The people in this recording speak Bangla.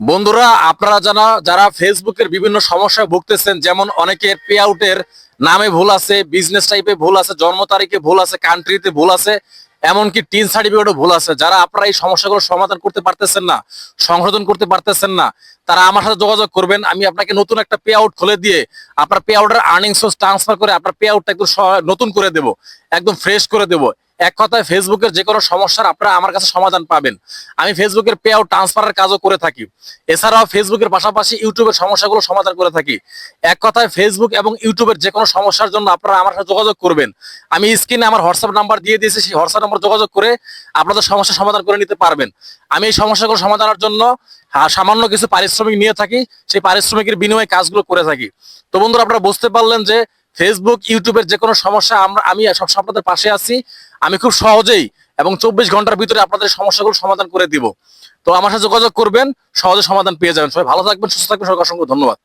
বন্ধুরা, আপনারা জানা, যারা ফেসবুকের বিভিন্ন সমস্যায় ভুগতেছেন, যেমন অনেকের পে আউটের নামে ভুল আছে বিজনেস টাইপে ভুল আছে, জন্ম তারিখে ভুল আছে কান্ট্রিতে ভুল আছে, এমনকি টিন সার্টিফিকেটও ভুল আছে। যারা আপনারা এই সমস্যাগুলো সমাধান করতে পারতেছেন না, সংশোধন করতে পারতেছেন না, তারা আমার সাথে যোগাযোগ করবেন। আমি আপনাকে নতুন একটা পে আউট খুলে দিয়ে আপনার পে আউটের আর্নিং সোর্স ট্রান্সফার করে আপনার পে আউটটা একদম নতুন করে দেব, একদম ফ্রেশ করে দেব। এক কথায় ফেসবুকের যে কোনো সমস্যার আপনারা আমার কাছে সমাধান পাবেন। আমি ফেসবুকের পে আউট ট্রান্সফারের কাজও করে থাকি। এছাড়াও ফেসবুকের পাশাপাশি ইউটিউবের সমস্যাগুলো সমাধান করে থাকি। এক কথায় ফেসবুক এবং ইউটিউবের যে কোনো সমস্যার জন্য আপনারা আমার সাথে যোগাযোগ করবেন। আমি স্ক্রিনে আমার হোয়াটসঅ্যাপ নাম্বার দিয়ে দিয়েছি, সেই হোয়াটসঅ্যাপ নাম্বার যোগাযোগ করে আপনাদের সমস্যা সমাধান করে নিতে পারবেন। আমি এই সমস্যাগুলো সমাধানের জন্য সামান্য কিছু পারিশ্রমিক নিয়ে থাকি, সেই পারিশ্রমিকের বিনিময়ে কাজগুলো করে থাকি। তো বন্ধুরা, আপনারা বুঝতে পারলেন যে ফেসবুক ইউটিউবের যে কোনো সমস্যা, আমরা আমি সব আপনাদের পাশে আছি। আমি খুব সহজেই এবং চব্বিশ ঘণ্টার ভিতরে আপনাদের সমস্যাগুলো সমাধান করে দিব। তো আমার সাথে যোগাযোগ করবেন, সহজে সমাধান পেয়ে যাবেন। সবাই ভালো থাকবেন, সুস্থ থাকবেন সবাই অসংখ্য ধন্যবাদ।